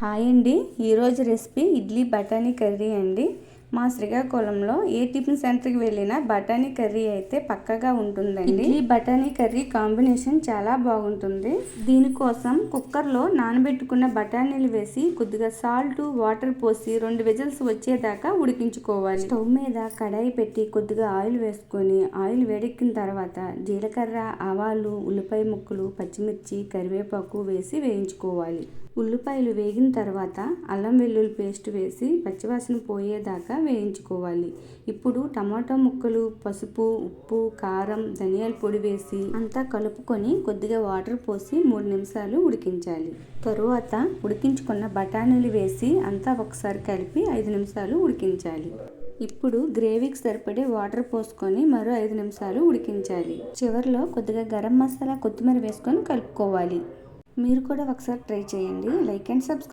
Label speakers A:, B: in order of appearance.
A: Hi అండి. ఈరోజు recipe idli బఠానీ కర్రీ అండి. మా శ్రీకాకుళంలో ఏ టిఫిన్ సెంటర్కి వెళ్ళినా బఠానీ కర్రీ అయితే పక్కగా ఉంటుందండి. ఈ బఠానీ కర్రీ కాంబినేషన్ చాలా బాగుంటుంది. దీనికోసం కుక్కర్లో నానబెట్టుకున్న బఠానీలు వేసి కొద్దిగా సాల్ట్ వాటర్ పోసి రెండు విజిల్స్ వచ్చేదాకా ఉడికించుకోవాలి. స్టవ్ మీద కడాయి పెట్టి కొద్దిగా ఆయిల్ వేసుకొని ఆయిల్ వేడెక్కిన తర్వాత జీలకర్ర ఆవాలు ఉల్లిపాయ ముక్కలు పచ్చిమిర్చి కరివేపాకు వేసి వేయించుకోవాలి. ఉల్లిపాయలు వేగిన తర్వాత అల్లం వెల్లుల్లి పేస్ట్ వేసి పచ్చివాసన పోయేదాకా వేయించుకోవాలి. ఇప్పుడు టమాటా ముక్కలు పసుపు ఉప్పు కారం ధనియాల పొడి వేసి అంతా కలుపుకొని కొద్దిగా వాటర్ పోసి మూడు నిమిషాలు ఉడికించాలి. తరువాత ఉడికించుకున్న బఠానీలు వేసి అంతా ఒకసారి కలిపి ఐదు నిమిషాలు ఉడికించాలి. ఇప్పుడు గ్రేవీకి సరిపడే వాటర్ పోసుకొని మరో ఐదు నిమిషాలు ఉడికించాలి. చివరిలో కొద్దిగా గరం మసాలా కొత్తిమీర వేసుకొని కలుపుకోవాలి. మీరు కూడా ఒకసారి ట్రై చేయండి. Like and subscribe.